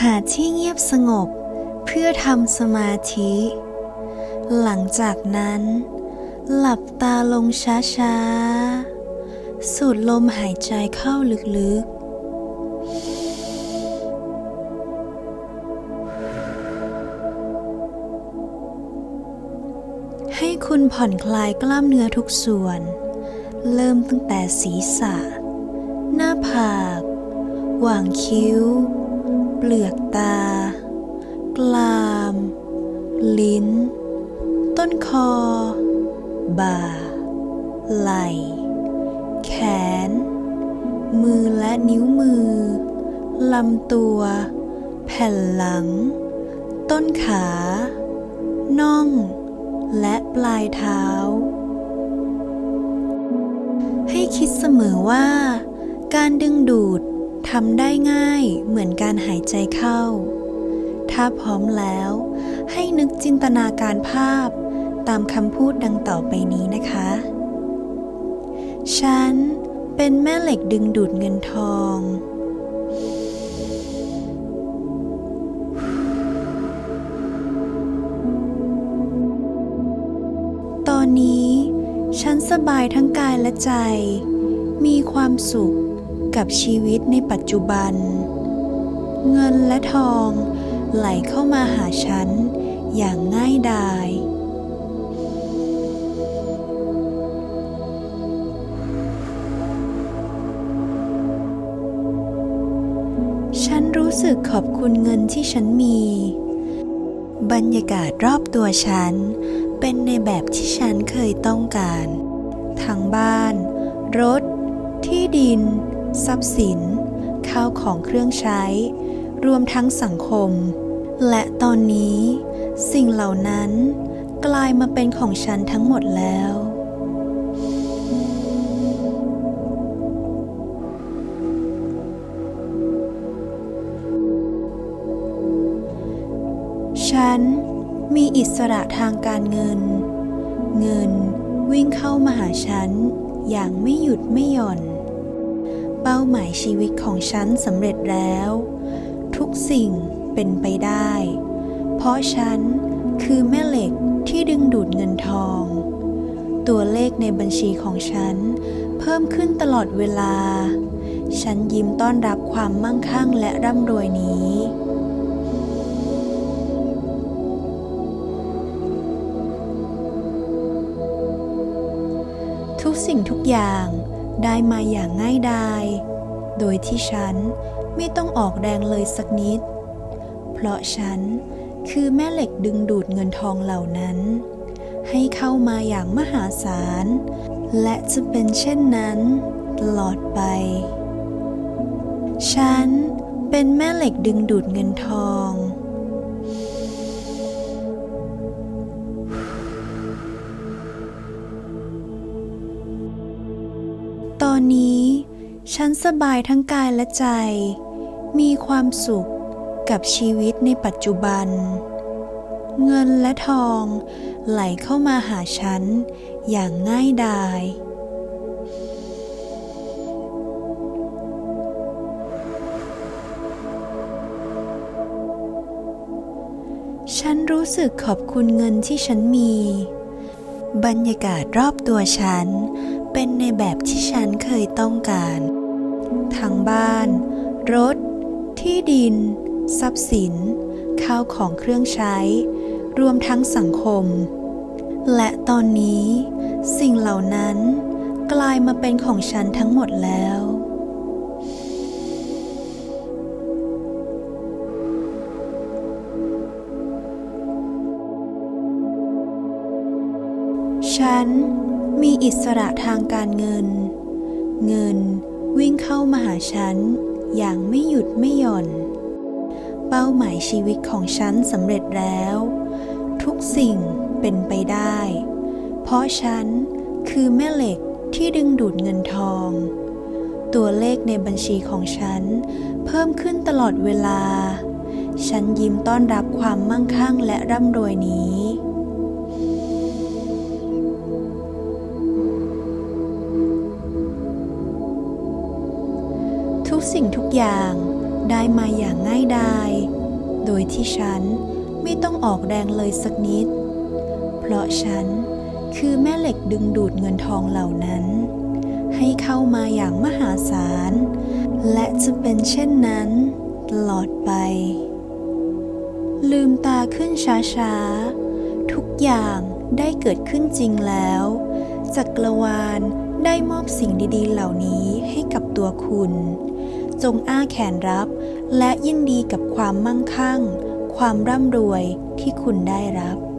หาที่เงียบสงบเพื่อทำสมาธิ หลังจากนั้น หลับตาลงช้าๆ สูดลมหายใจเข้าลึกๆ ให้คุณผ่อนคลายกล้ามเนื้อทุกส่วน เริ่มตั้งแต่ศีรษะ หน้าผาก หว่างคิ้ว เปลือกตา กลาม ลิ้น ต้นคอ บ่า ไหล่ แขน มือและนิ้วมือ ลำตัว แผ่นหลัง ต้นขา น่อง และปลายเท้า ให้คิดเสมอว่า การดึงดูด ทำได้ง่ายเหมือนการหายใจเข้า ถ้าพร้อมแล้ว ให้นึกจินตนาการภาพตามคำพูดดังต่อไปนี้นะคะ ฉันเป็นแม่เหล็กดึงดูดเงินทอง ตอนนี้ ฉันสบายทั้งกายและใจ มีความสุข กับชีวิตในปัจจุบัน เงินและทองไหลเข้ามาหาฉันอย่างง่ายดาย ฉันรู้สึกขอบคุณเงินที่ฉันมี บรรยากาศรอบตัวฉัน เป็นในแบบที่ฉันเคยต้องการ ทั้งบ้าน รถ ที่ดิน ทรัพย์สิน ข้าวของเครื่องใช้ รวมทั้งสังคม และตอนนี้ สิ่งเหล่านั้นกลายมาเป็นของฉันทั้งหมดแล้วฉันมีอิสระทางการเงิน เงินวิ่งเข้ามาหาฉันอย่างไม่หยุดไม่หย่อน เป้าหมายชีวิตของฉันสำเร็จแล้ว ทุกสิ่งเป็นไปได้ เพราะฉันคือแม่เหล็กที่ดึงดูดเงินทอง ตัวเลขในบัญชีของฉันเพิ่มขึ้นตลอดเวลา ฉันยิ้มต้อนรับความมั่งคั่งและร่ำรวยนี้ทุกสิ่งทุกอย่าง ได้มาอย่างง่ายดาย โดยที่ฉันไม่ต้องออกแรงเลยสักนิด เพราะฉันคือแม่เหล็กดึงดูดเงินทองเหล่านั้น ให้เข้ามาอย่างมหาศาล และจะเป็นเช่นนั้น ตลอดไป ฉันเป็นแม่เหล็กดึงดูดเงินทอง อนนี้ ฉันสบายทั้งกายและใจ มีความสุขกับชีวิตในปัจจุบัน เงินและทองไหลเข้ามาหาฉันอย่างง่ายดายฉันรู้สึกขอบคุณเงินที่ฉันมี บรรยากาศรอบตัวฉัน เป็นในแบบที่ฉันเคยต้องการ ทั้งบ้าน รถ ที่ดิน ทรัพย์สิน ข้าวของเครื่องใช้ รวมทั้งสังคม และตอนนี้ สิ่งเหล่านั้น กลายมาเป็นของฉันทั้งหมดแล้วฉัน มีอิสระทางการเงิน เงินวิ่งเข้ามาหาฉัน อย่างไม่หยุดไม่หย่อน เป้าหมายชีวิตของฉันสำเร็จแล้ว ทุกสิ่งเป็นไปได้ เพราะฉันคือแม่เหล็กที่ดึงดูดเงินทอง ตัวเลขในบัญชีของฉัน เพิ่มขึ้นตลอดเวลา ฉันยิ้มต้อนรับความมั่งคั่งและร่ำรวยนี้ สิ่งทุกอย่างได้มาอย่างง่ายดาย โดยที่ฉันไม่ต้องออกแรงเลยสักนิด เพราะฉันคือแม่เหล็กดึงดูดเงินทองเหล่านั้น ให้เข้ามาอย่างมหาศาล และจะเป็นเช่นนั้น ตลอดไป ลืมตาขึ้นช้าๆ ทุกอย่างได้เกิดขึ้นจริงแล้วจักรวาลได้มอบสิ่งดีๆ เหล่านี้ให้กับตัวคุณ จงอ้าแขนรับ และยินดีกับความมั่งคั่ง ความร่ำรวยที่คุณได้รับ